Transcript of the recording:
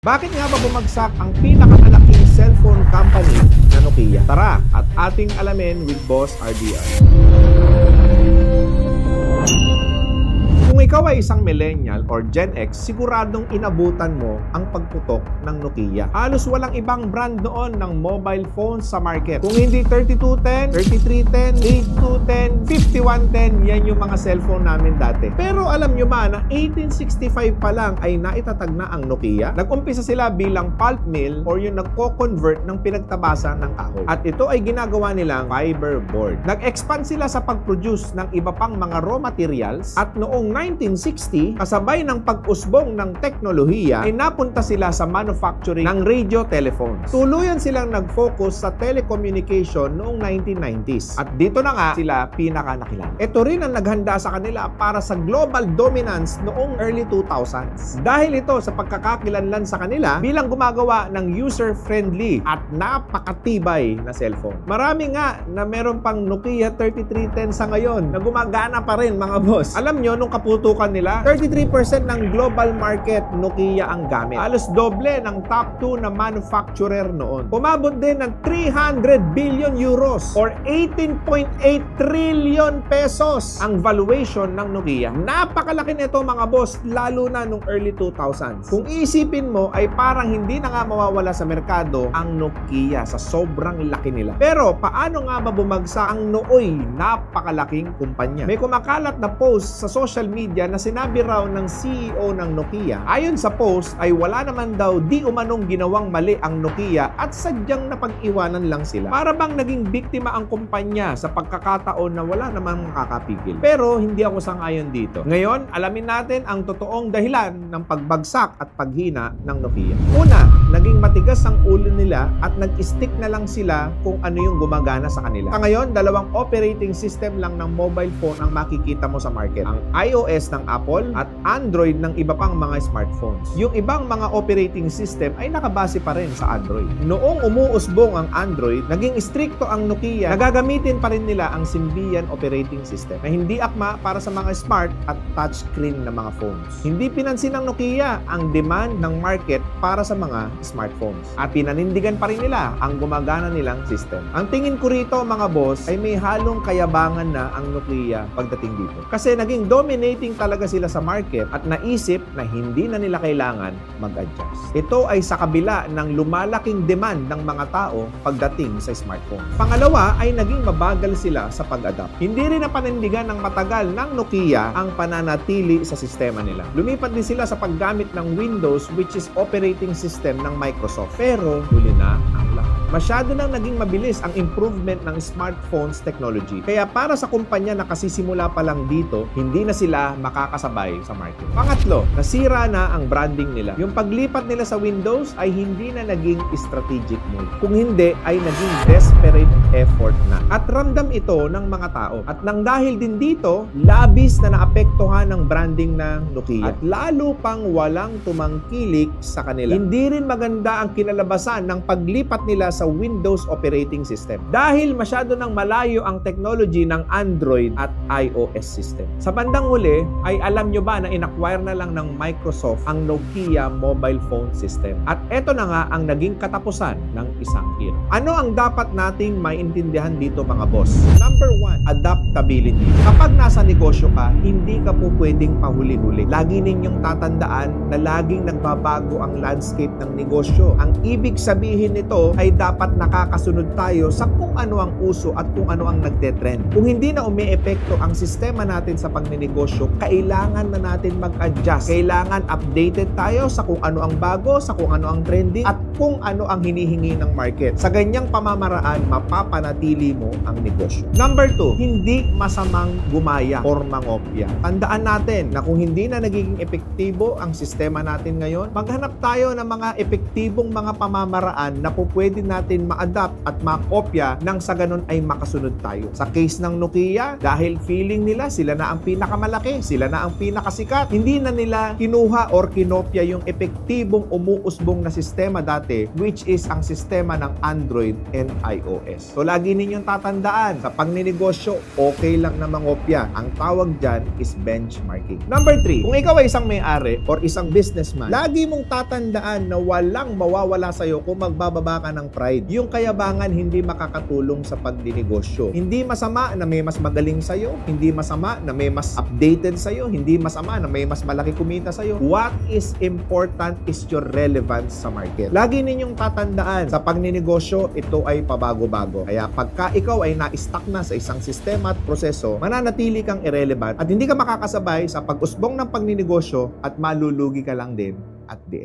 Bakit nga ba bumagsak ang pinakamalaking cellphone company na Nokia? Tara at ating alamin with Boss RDR. Ikaw ay isang millennial or Gen X, siguradong inabutan mo ang pagputok ng Nokia. Halos walang ibang brand noon ng mobile phones sa market. Kung hindi 3210, 3310, 8210, 5110, yan yung mga cellphone namin dati. Pero alam nyo ba na 1865 pa lang ay naitatag na ang Nokia? Nag-umpisa sila bilang pulp mill or yung nagko-convert ng pinagtabasa ng kahoy. At ito ay ginagawa nilang fiber board. Nag-expand sila sa pag-produce ng iba pang mga raw materials at noong 1960, kasabay ng pag-usbong ng teknolohiya, ay napunta sila sa manufacturing ng radio telephones. Tuluyan silang nag-focus sa telecommunication noong 1990s. At dito na nga sila pinaka nakilala. Ito rin ang naghanda sa kanila para sa global dominance noong early 2000s. Dahil ito sa pagkakakilanlan sa kanila bilang gumagawa ng user-friendly at napakatibay na cellphone. Marami nga na meron pang Nokia 3310 sa ngayon na gumagana pa rin mga boss. Alam nyo, nung kaputukan nila, 33% ng global market Nokia ang gamit. Halos doble ng top 2 na manufacturer noon. Umabot din ng 300 billion euros or 18.8 trillion pesos ang valuation ng Nokia. Napakalaki nito mga boss, lalo na nung early 2000s. Kung isipin mo ay parang hindi na nga mawawala sa merkado ang Nokia sa sobrang laki nila. Pero paano nga ba bumagsak ang nooy napakalaking kumpanya? May kumakalat na post sa social media na sinabi raw ng CEO ng Nokia. Ayon sa post ay wala naman daw di umanong ginawang mali ang Nokia at sadyang napag-iwanan lang sila. Para bang naging biktima ang kumpanya sa pagkakataon na wala namang makakapigil. Pero hindi ako sangayon dito. Ngayon, alamin natin ang totoong dahilan ng pagbagsak at paghina ng Nokia. Una, naging matigas ang ulo nila at nag-stick na lang sila kung ano yung gumagana sa kanila. Sa ngayon, dalawang operating system lang ng mobile phone ang makikita mo sa market. Ang iOS ng Apple at Android ng iba pang mga smartphones. Yung ibang mga operating system ay nakabase pa rin sa Android. Noong umuusbong ang Android, naging stricto ang Nokia na gagamitin pa rin nila ang Symbian operating system na hindi akma para sa mga smart at touchscreen na mga phones. Hindi pinansin ng Nokia ang demand ng market para sa mga smartphones at pinanindigan pa rin nila ang gumagana nilang system. Ang tingin ko rito mga boss ay may halong kayabangan na ang Nokia pagdating dito. Kasi naging dominating talaga sila sa market at naisip na hindi na nila kailangan mag-adjust. Ito ay sa kabila ng lumalaking demand ng mga tao pagdating sa smartphone. Pangalawa ay naging mabagal sila sa pag-adapt. Hindi rin napanindigan ng matagal ng Nokia ang pananatili sa sistema nila. Lumipat din sila sa paggamit ng Windows which is operating system ng Microsoft. Pero huli na ang. Masyado nang naging mabilis ang improvement ng smartphones technology. Kaya para sa kumpanya na kasisimula pa lang dito, hindi na sila makakasabay sa market. Pangatlo, nasira na ang branding nila. Yung paglipat nila sa Windows ay hindi na naging strategic move. Kung hindi, ay naging desperate effort na. At ramdam ito ng mga tao. At nang dahil din dito, labis na naapektuhan ng branding ng Nokia. At lalo pang walang tumangkilik sa kanila. Hindi rin maganda ang kinalabasan ng paglipat nila Windows operating system. Dahil masyado nang malayo ang technology ng Android at iOS system. Sa bandang huli, ay alam nyo ba na inacquire na lang ng Microsoft ang Nokia mobile phone system. At eto na nga ang naging katapusan ng isang era. Ano ang dapat nating maintindihan dito mga boss? Number one, adaptability. Kapag nasa negosyo ka, hindi ka po pwedeng pahuli-huli. Lagi ninyong tatandaan na laging nagbabago ang landscape ng negosyo. Ang ibig sabihin nito ay dapat nakakasunod tayo sa kung ano ang uso at kung ano ang nagdetrend. Kung hindi na umiepekto ang sistema natin sa pagnenegosyo, kailangan na natin mag-adjust. Kailangan updated tayo sa kung ano ang bago, sa kung ano ang trending, at kung ano ang hinihingi ng market. Sa ganyang pamamaraan, mapapanatili mo ang negosyo. Number two, hindi masamang gumaya or mangopya. Tandaan natin na kung hindi na nagiging epektibo ang sistema natin ngayon, maghanap tayo ng mga epektibong mga pamamaraan na po pwede natin natin ma-adapt at makopya nang sa ganun ay makasunod tayo. Sa case ng Nokia, dahil feeling nila sila na ang pinakamalaki, sila na ang pinakasikat, hindi na nila kinuha or kinopya yung epektibong umuusbong na sistema dati which is ang sistema ng Android and iOS. So lagi ninyong tatandaan, sa pagninegosyo, okay lang na mangopya. Ang tawag dyan is benchmarking. Number 3, kung ikaw ay isang may-ari or isang businessman, lagi mong tatandaan na walang mawawala sa'yo kung magbababa ka ng pride. Yung kayabangan hindi makakatulong sa pagdinegosyo. Hindi masama na may mas magaling sa'yo, hindi masama na may mas updated sa'yo, hindi masama na may mas malaki kumita sa'yo. What is important is your relevance sa market. Lagi ninyong tatandaan, sa pagninegosyo, ito ay pabago-bago. Kaya pagka ikaw ay na-stuck na sa isang sistema at proseso, mananatili kang irrelevant at hindi ka makakasabay sa pag-usbong ng pagninegosyo at malulugi ka lang din at the end.